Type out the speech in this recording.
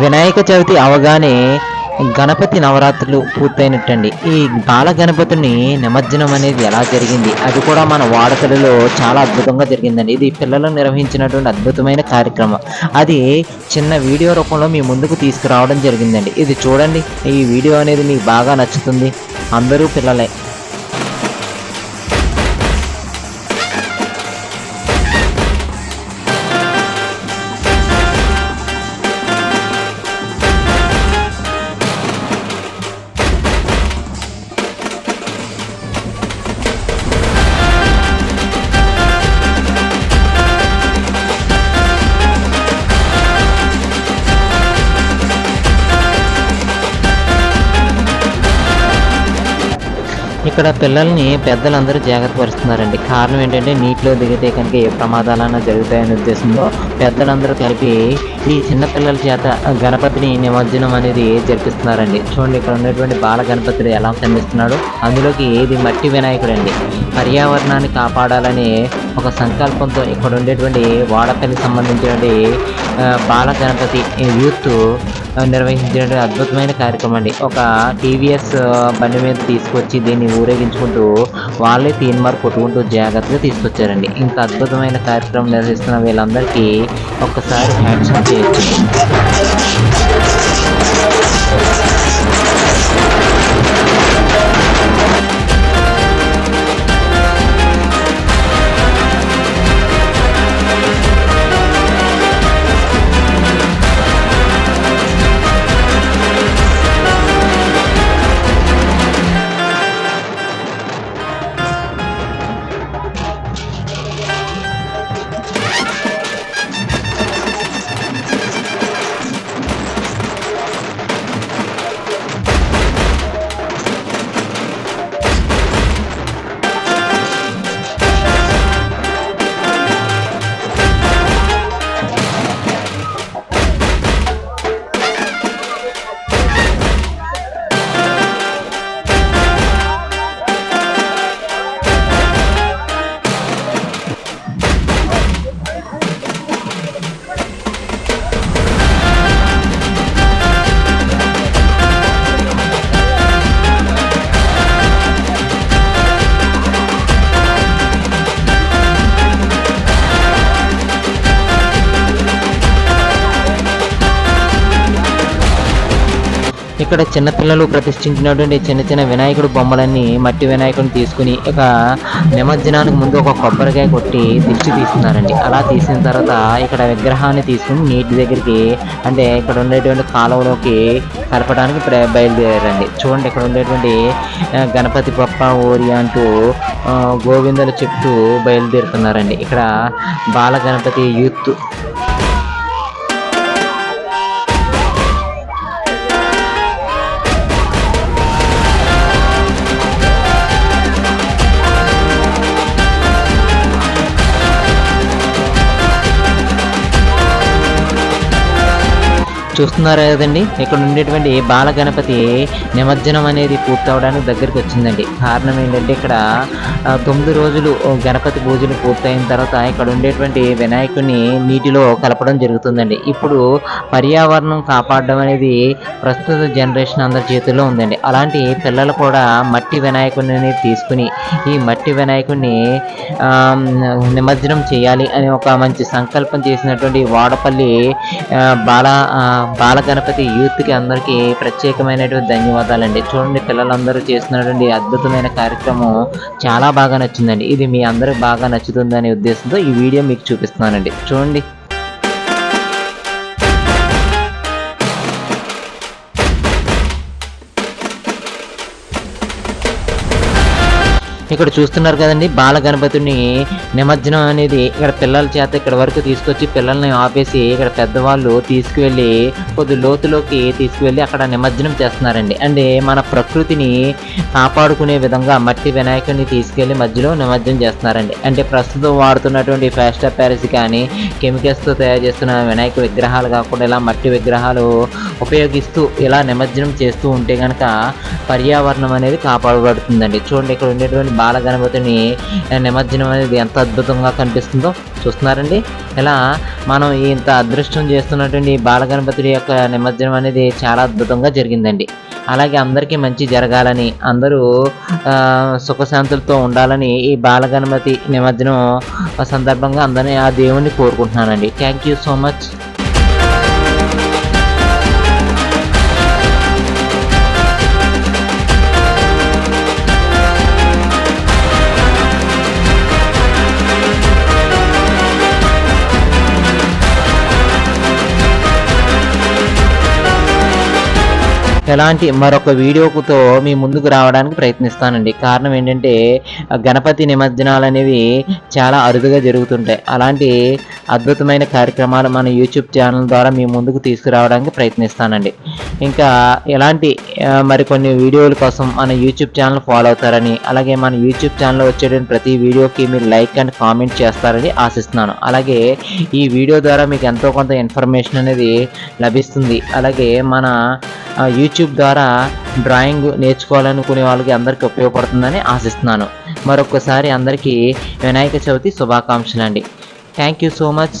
వినాయక చవితి అవగానే గణపతి నవరాత్రులు పూర్తయినట్టండి. ఈ బాల గణపతిని నిమజ్జనం అనేది ఎలా జరిగింది? అది కూడా మన వాడకలలో చాలా అద్భుతంగా జరిగిందండి. ఇది పిల్లలు నిర్వహించినటువంటి అద్భుతమైన కార్యక్రమం. అది చిన్న వీడియో రూపంలో మీ ముందుకు తీసుకురావడం జరిగిందండి. ఇది చూడండి ఈ వీడియో అనేది మీకు బాగా నచ్చుతుంది. అందరూ పిల్లలే. ఇక్కడ పిల్లల్ని పెద్దలందరూ జాగ్రత్త పరుస్తున్నారండి కారణం ఏంటంటే నీటిలో దిగితే కనుక ఏ ప్రమాదాలన్నా జరుగుతాయనే ఉద్దేశంతో పెద్దలందరూ కలిపి ఈ చిన్నపిల్లల చేత గణపతిని నిమజ్జనం అనేది జరిపిస్తున్నారండి. చూడండి ఇక్కడ ఉన్నటువంటి బాల గణపతిని ఎలా కనిపిస్తున్నాడు అందులోకి ఇది మట్టి వినాయకుడు అండి పర్యావరణాన్ని కాపాడాలనే ఒక సంకల్పంతో ఇక్కడ ఉండేటువంటి వాడపల్లికి సంబంధించినటువంటి బాల గణపతి యూత్ నిర్వహించినటువంటి అద్భుతమైన కార్యక్రమం అండి. ఒక టీవీఎస్ బండి మీద తీసుకొచ్చి దీన్ని ఊరేగించుకుంటూ వాళ్ళే తీన్మార్ కొట్టుకుంటూ జాగ్రత్తగా తీసుకొచ్చారండి. ఇంత అద్భుతమైన కార్యక్రమం నిర్వహిస్తున్న వీళ్ళందరికీ ఒక్కసారి హ్యాండ్స్ చేయొచ్చు. ఇక్కడ చిన్నపిల్లలు ప్రతిష్ఠించినటువంటి చిన్న చిన్న వినాయకుడు బొమ్మలన్నీ మట్టి వినాయకుడిని తీసుకుని ఇక నిమజ్జనానికి ముందు ఒక కొబ్బరికాయ కొట్టి దిష్టి తీస్తున్నారండి. అలా తీసిన తర్వాత ఇక్కడ విగ్రహాన్ని తీసుకుని నీటి దగ్గరికి అంటే ఇక్కడ ఉండేటువంటి కాలువలోకి కలపడానికి ఇక్కడ బయలుదేరారండి. చూడండి ఇక్కడ ఉండేటువంటి గణపతి బొప్ప ఓరి అంటూ గోవిందల గోవిందలు చెప్తూ బయలుదేరుతున్నారండి. ఇక్కడ బాల గణపతి యూత్ చూస్తున్నారు కదండి? ఇక్కడ ఉండేటువంటి బాల గణపతి నిమజ్జనం అనేది పూర్తవడానికి దగ్గరికి వచ్చిందండి. కారణం ఏంటంటే ఇక్కడ తొమ్మిది రోజులు గణపతి పూజలు పూర్తయిన తర్వాత ఇక్కడ ఉండేటువంటి వినాయకుడిని నీటిలో కలపడం జరుగుతుందండి. ఇప్పుడు పర్యావరణం కాపాడడం అనేది ప్రస్తుత జనరేషన్ అందరి చేతుల్లో ఉందండి. అలాంటి పిల్లలు కూడా మట్టి వినాయకుడిని అనేది తీసుకుని ఈ మట్టి వినాయకుడిని నిమజ్జనం చేయాలి అని ఒక మంచి సంకల్పం చేసినటువంటి వాడపల్లి బాల బాలగణపతి బాల గణపతి యూత్కి అందరికీ ప్రత్యేకమైనటువంటి ధన్యవాదాలండి. చూడండి పిల్లలందరూ చేస్తున్నటువంటి అద్భుతమైన కార్యక్రమం చాలా బాగా నచ్చిందండి. ఇది మీ అందరికి బాగా నచ్చుతుందనే ఉద్దేశంతో ఈ వీడియో మీకు చూపిస్తున్నానండి. చూడండి ఇక్కడ చూస్తున్నారు కదండి బాల గణపతిని నిమజ్జనం అనేది ఇక్కడ పిల్లల చేత ఇక్కడ వరకు తీసుకొచ్చి పిల్లల్ని ఆపేసి ఇక్కడ పెద్దవాళ్ళు తీసుకువెళ్ళి కొద్ది లోతులోకి తీసుకువెళ్ళి అక్కడ నిమజ్జనం చేస్తున్నారండి. అంటే మన ప్రకృతిని కాపాడుకునే విధంగా మట్టి వినాయకుడిని తీసుకెళ్ళి మధ్యలో నిమజ్జనం చేస్తున్నారండి. అంటే ప్రస్తుతం వాడుతున్నటువంటి ఫాస్టర్ ప్యారిస్ కానీ కెమికల్స్తో తయారు చేస్తున్న వినాయక విగ్రహాలు కాకుండా ఇలా మట్టి విగ్రహాలు ఉపయోగిస్తూ ఇలా నిమజ్జనం చేస్తూ ఉంటే కనుక పర్యావరణం అనేది కాపాడబడుతుందండి. చూడండి ఇక్కడ ఉండేటువంటి బాలగణపతిని నిమజ్జనం అనేది ఎంత అద్భుతంగా కనిపిస్తుందో చూస్తున్నారండి. ఇలా మనం ఇంత అదృష్టం చేస్తున్నటువంటి బాలగణపతి యొక్క నిమజ్జనం అనేది చాలా అద్భుతంగా జరిగిందండి. అలాగే అందరికీ మంచి జరగాలని అందరూ సుఖశాంతులతో ఉండాలని ఈ బాలగణపతి నిమజ్జనం సందర్భంగా అందరినీ ఆ దేవుణ్ణి కోరుకుంటున్నానండి. థ్యాంక్ యూ సో మచ్ ఎలాంటి మరొక వీడియోతో మీ ముందుకు రావడానికి ప్రయత్నిస్తానండి. కారణం ఏంటంటే గణపతి నిమజ్జనాలు అనేవి చాలా అరుదుగా జరుగుతుంటాయి. అలాంటి అద్భుతమైన కార్యక్రమాలు మన యూట్యూబ్ ఛానల్ ద్వారా మీ ముందుకు తీసుకురావడానికి ప్రయత్నిస్తానండి. ఇంకా ఎలాంటి మరికొన్ని వీడియోల కోసం మన యూట్యూబ్ ఛానల్ ఫాలో అవుతారని అలాగే మన యూట్యూబ్ ఛానల్లో వచ్చేటువంటి ప్రతి వీడియోకి మీరు లైక్ అండ్ కామెంట్ చేస్తారని ఆశిస్తున్నాను. అలాగే ఈ వీడియో ద్వారా మీకు ఎంతో కొంత ఇన్ఫర్మేషన్ అనేది లభిస్తుంది. అలాగే మన యూట్యూబ్ ద్వారా డ్రాయింగ్ నేర్చుకోవాలనుకునే వాళ్ళకి అందరికీ ఉపయోగపడుతుందని ఆశిస్తున్నాను. మరొకసారి అందరికీ వినాయక చవితి శుభాకాంక్షలు అండి థ్యాంక్ యూ సో మచ్